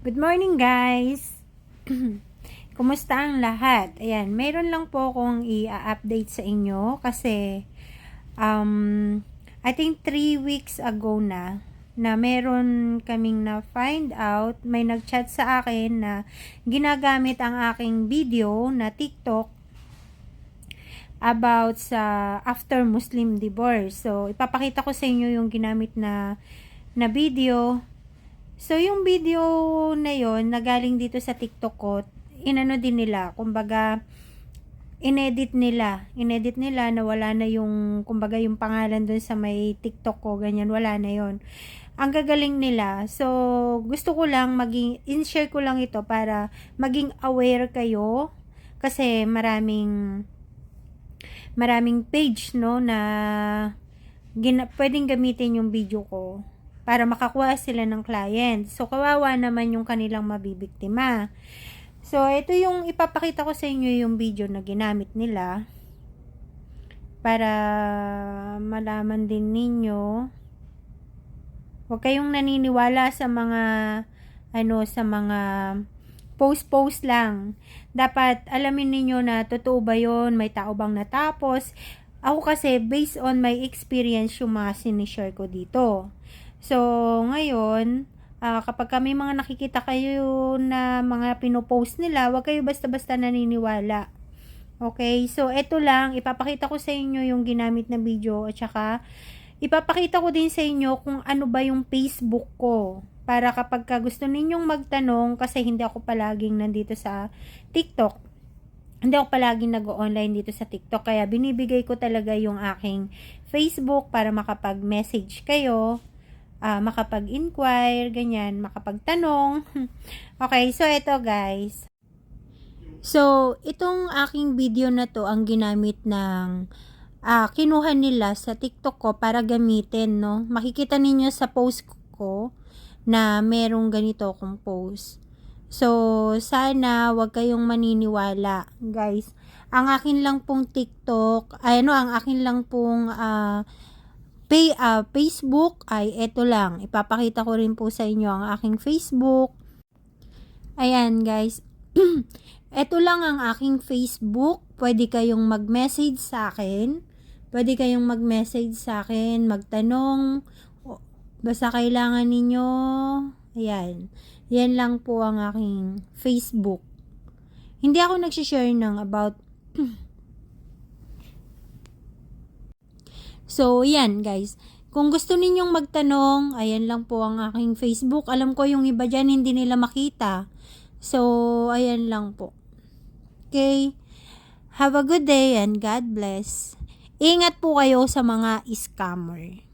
Good morning guys! Kumusta ang lahat? Ayan, meron lang po akong i-update sa inyo kasi um, I think 3 weeks ago na na meron kaming na find out, may nag-chat sa akin na ginagamit ang aking video na TikTok about sa after Muslim divorce. So, ipapakita ko sa inyo yung ginamit na na video So, yung video na yon nagaling dito sa TikTok ko, inano din nila, kumbaga, inedit nila. Inedit nila na wala na yung, kumbaga, yung pangalan dun sa may TikTok ko, ganyan, wala na yon Ang gagaling nila. So, gusto ko lang maging, in-share ko lang ito para maging aware kayo. Kasi maraming, maraming page, no, na gina, pwedeng gamitin yung video ko para makakuha sila ng client. So, kawawa naman yung kanilang mabibiktima. So, ito yung ipapakita ko sa inyo yung video na ginamit nila para malaman din ninyo. Huwag kayong naniniwala sa mga ano sa mga post-post lang. Dapat alamin ninyo na totoo ba 'yon, may tao bang natapos. Ako kasi based on my experience yung mga sinishare ko dito. So, ngayon, uh, kapag kami mga nakikita kayo na mga pinopost nila, wag kayo basta-basta naniniwala. Okay? So, ito lang, ipapakita ko sa inyo yung ginamit na video at saka ipapakita ko din sa inyo kung ano ba yung Facebook ko. Para kapag ka gusto ninyong magtanong, kasi hindi ako palaging nandito sa TikTok, hindi ako palaging nag-online dito sa TikTok. Kaya binibigay ko talaga yung aking Facebook para makapag-message kayo uh, makapag-inquire, ganyan, makapagtanong. okay, so ito guys. So, itong aking video na to ang ginamit ng uh, kinuha nila sa TikTok ko para gamitin, no? Makikita ninyo sa post ko na merong ganito akong post. So, sana wag kayong maniniwala, guys. Ang akin lang pong TikTok, ay ano, ang akin lang pong uh, pay, uh, Facebook ay eto lang. Ipapakita ko rin po sa inyo ang aking Facebook. Ayan guys. eto lang ang aking Facebook. Pwede kayong mag-message sa akin. Pwede kayong mag-message sa akin, magtanong. Basta kailangan ninyo. Ayan. Yan lang po ang aking Facebook. Hindi ako nagsishare ng about So, yan guys. Kung gusto ninyong magtanong, ayan lang po ang aking Facebook. Alam ko yung iba dyan hindi nila makita. So, ayan lang po. Okay? Have a good day and God bless. Ingat po kayo sa mga scammer.